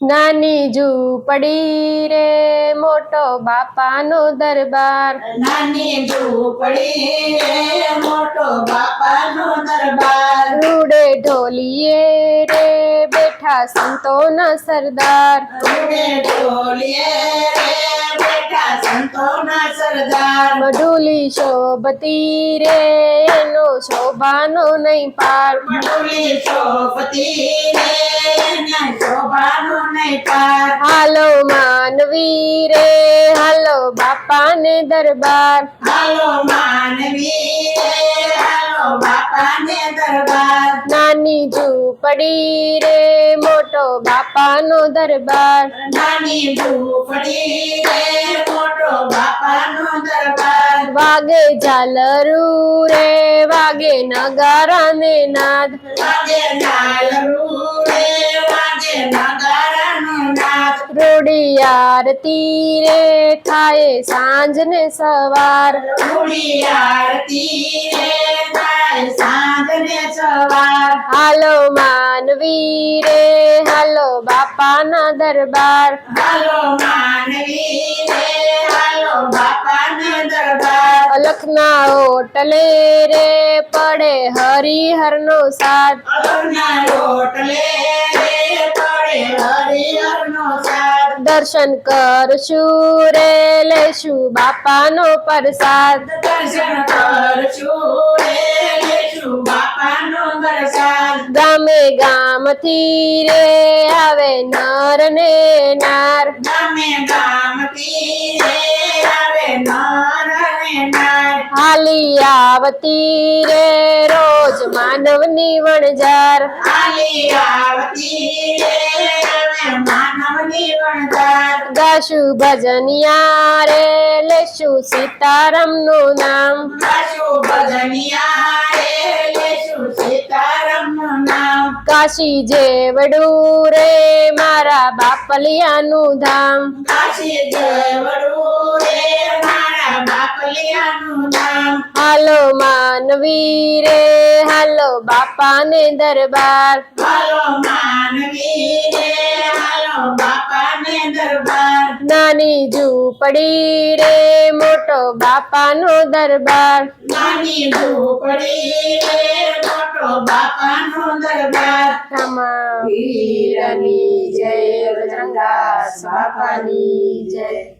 નાની ઝૂંપડી રે મોટો બાપાનો દરબાર. નાની ઝૂંપડી રે મોટો બાપાનો દરબાર. રૂડે ઢોલીએ રે બેઠા સંતોના સરદાર. રૂડે ઢોલીએ રે બેઠા સંતોના સરદાર. મઢુલી શોભતી રે એનો શોભાનો નહીં પાર. મઢુલી શોભતી રે એના શોભાનો નહીં પાર. હાલો માનવી રે હાલો બાપાને દરબાર. હાલો માનવી રે હાલો બાપાને દરબાર. નાની ઝૂંપડી રે મોટો બાપાનો દરબાર. નાની ઝૂંપડી વાગે ઝાલરું રે વાગે નગારા ને નાદ. વાગે ઝાલરું રે વાગે નગારાનો નાદ. રોડી આરતી રે થાય સાંજ ને સવાર. રૂડી આરતી રે થાય સાંજ ને સવાર. હાલો માનવી રે હાલો બાપાના દરબાર. હાલો માનવી રે હાલો બાપાનો દરબાર. અલખના ઓટલે રે પડે હરિહરનો સાથ. દર્શન કરશું રે લેશું બાપાનો પ્રસાદ. દર્શન કરશું રે લેશું બાપાનો પ્રસાદ. ગામે ગામથી રે આવે નર ને નાર. ગામે ગામથી હાલી આવતી રે રોજ માનવની વણજાર આલી આવતી રે માનવની વણઝાર ગાશું ભજનિયા રે લેશું સીતારામનું નામ. ગાશું ભજનિયા રે લેશું સીતારામનું નામ. કાશી જેવડું રે મારા બાપલિયાનું ધામ. કાશી હાલો માનવી રે હાલો બાપાને દરબાર. હાલો માનવી રે હાલો બાપાને દરબાર નાની ઝૂંપડી રે મોટો બાપાનો દરબાર નાની ઝૂંપડી રે, મોટો બાપાનો દરબાર. રામા વીરની જય બજરંગા બાપાની જય.